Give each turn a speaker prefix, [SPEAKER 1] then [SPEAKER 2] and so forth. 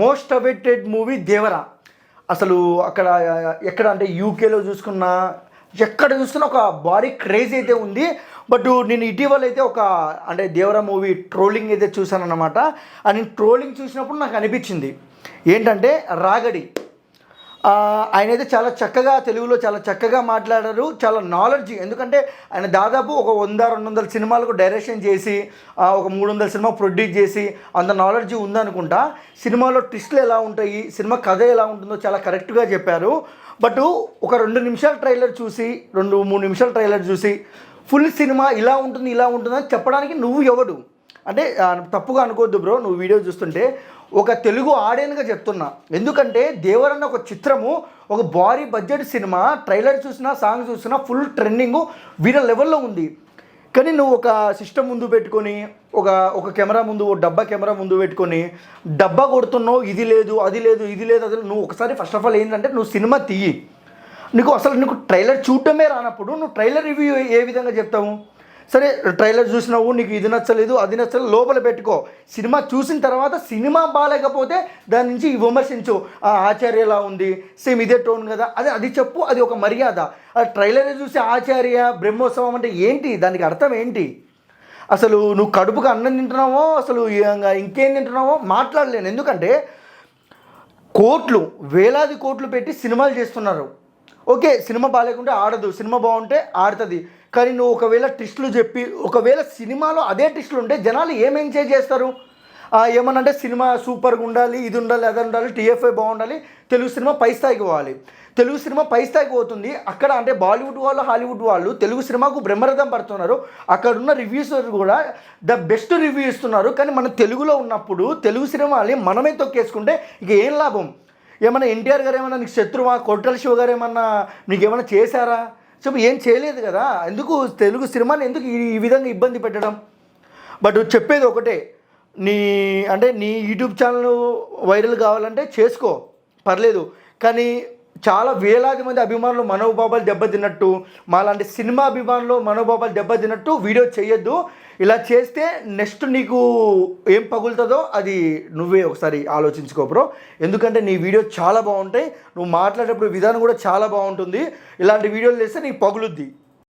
[SPEAKER 1] Most awaited movie Devara. అసలు అక్కడ ఎక్కడ అంటే యూకేలో చూసుకున్నా ఎక్కడ చూస్తున్నా ఒక భారీ క్రేజ్ అయితే ఉంది. బట్ నేను ఇటీవల అయితే ఒక అంటే దేవరా మూవీ ట్రోలింగ్ అయితే చూశాను అనమాట ఆ నేను ట్రోలింగ్ చూసినప్పుడు నాకు అనిపించింది. ఏంటంటే రాగడి. ఆయన అయితే చాలా చక్కగా తెలుగులో చాలా చక్కగా మాట్లాడారు. చాలా నాలెడ్జ్ ఎందుకంటే ఆయన దాదాపు ఒక వంద రెండు వందల సినిమాలకు డైరెక్షన్ చేసి ఒక మూడు వందల సినిమా ప్రొడ్యూస్ చేసి అంత నాలెడ్జ్ ఉందనుకుంటా. సినిమాలో ట్విస్ట్లు ఎలా ఉంటాయి సినిమా కథ ఎలా ఉంటుందో చాలా కరెక్ట్గా చెప్పారు. బట్ ఒక రెండు నిమిషాల ట్రైలర్ చూసి రెండు మూడు నిమిషాల ట్రైలర్ చూసి ఫుల్ సినిమా ఇలా ఉంటుంది ఇలా ఉంటుందని చెప్పడానికి నువ్వు ఎవడు? అంటే తప్పుగా అనుకోవద్దు బ్రో నువ్వు వీడియో చూస్తుంటే. ఒక తెలుగు ఆడియన్గా చెప్తున్నా. ఎందుకంటే దేవరన్న ఒక చిత్రము ఒక భారీ బడ్జెట్ సినిమా ట్రైలర్ చూసినా సాంగ్ చూసినా ఫుల్ ట్రెండింగ్ వీర లెవెల్లో ఉంది. కానీ నువ్వు ఒక సిస్టమ్ ముందు పెట్టుకొని ఒక ఒక కెమెరా ముందు ఓ డబ్బా కెమెరా ముందు పెట్టుకొని డబ్బా కొడుతున్నావు ఇది లేదు అది లేదు ఇది లేదు అది నువ్వు ఒకసారి ఫస్ట్ ఆఫ్ ఆల్ ఏంటంటే నువ్వు సినిమా తీయి. నీకు అసలు నీకు ట్రైలర్ చూడటమే రానప్పుడు నువ్వు ట్రైలర్ రివ్యూ ఏ విధంగా చెప్తావు? సరే ట్రైలర్ చూసినావు నీకు ఇది నచ్చలేదు అది నచ్చలేదు లోపల పెట్టుకో. సినిమా చూసిన తర్వాత సినిమా బాగాలేకపోతే దాని నుంచి విమర్శించు. ఆ ఆచార్య ఎలా ఉంది సేమ్ ఇదే టోన్ కదా. అదే అది చెప్పు అది ఒక మర్యాద. ఆ ట్రైలర్ చూసి ఆచార్య బ్రహ్మోత్సవం అంటే ఏంటి? దానికి అర్థం ఏంటి? అసలు నువ్వు కడుపుకు అన్నం తింటున్నావో అసలు ఇంకా ఇంకేం తింటున్నావో మాట్లాడలేను. ఎందుకంటే కోట్లు వేలాది కోట్లు పెట్టి సినిమాలు చేస్తున్నారు. ఓకే సినిమా బాగాలేకుంటే ఆడదు సినిమా బాగుంటే ఆడుతుంది. కానీ నువ్వు ఒకవేళ ట్విస్టులు చెప్పి ఒకవేళ సినిమాలో అదే ట్విస్టులు ఉంటే జనాలు ఏం ఎంజాయ్ చేస్తారు? ఆ, ఏమనంటే సినిమా సూపర్గా ఉండాలి ఇది ఉండాలి అది ఉండాలి టీఎఫ్ఐ బాగుండాలి తెలుగు సినిమా పై స్థాయికి పోవాలి. తెలుగు సినిమా పై స్థాయికి పోతుంది. అక్కడ అంటే బాలీవుడ్ వాళ్ళు హాలీవుడ్ వాళ్ళు తెలుగు సినిమాకు బ్రహ్మరథం పడుతున్నారు. అక్కడ ఉన్న రివ్యూస్ కూడా ద బెస్ట్ రివ్యూ ఇస్తున్నారు. కానీ మన తెలుగులో ఉన్నప్పుడు తెలుగు సినిమాని మనమే తొక్కేసుకుంటే ఇక ఏం లాభం? ఏమన్నా ఎన్టీఆర్ గారు ఏమన్నా నీకు శత్రువా కొట్రల శివ గారు ఏమన్నా నీకు ఏమైనా చేశారా? చెప్పు ఏం చేయలేదు కదా? ఎందుకు తెలుగు సినిమాని ఎందుకు ఈ ఈ విధంగా ఇబ్బంది పెట్టడం? బట్ చెప్పేది ఒకటే నీ అంటే నీ యూట్యూబ్ ఛానల్ వైరల్ కావాలంటే చేసుకో పర్లేదు. కానీ చాలా వేలాది మంది అభిమానులు మనోభావాలు దెబ్బతిన్నట్టు మాలాంటి సినిమా అభిమానులు మనోభావాలు దెబ్బతిన్నట్టు వీడియో చేయొద్దు. ఇలా చేస్తే నెక్స్ట్ నీకు ఏం పగులుతుందో అది నువ్వే ఒకసారి ఆలోచించుకో బ్రో ఎందుకంటే నీ వీడియో చాలా బాగుంటాయి. నువ్వు మాట్లాడేటప్పుడు విధానం కూడా చాలా బాగుంటుంది. ఇలాంటి వీడియోలు చేస్తే నీకు పగులుద్ది.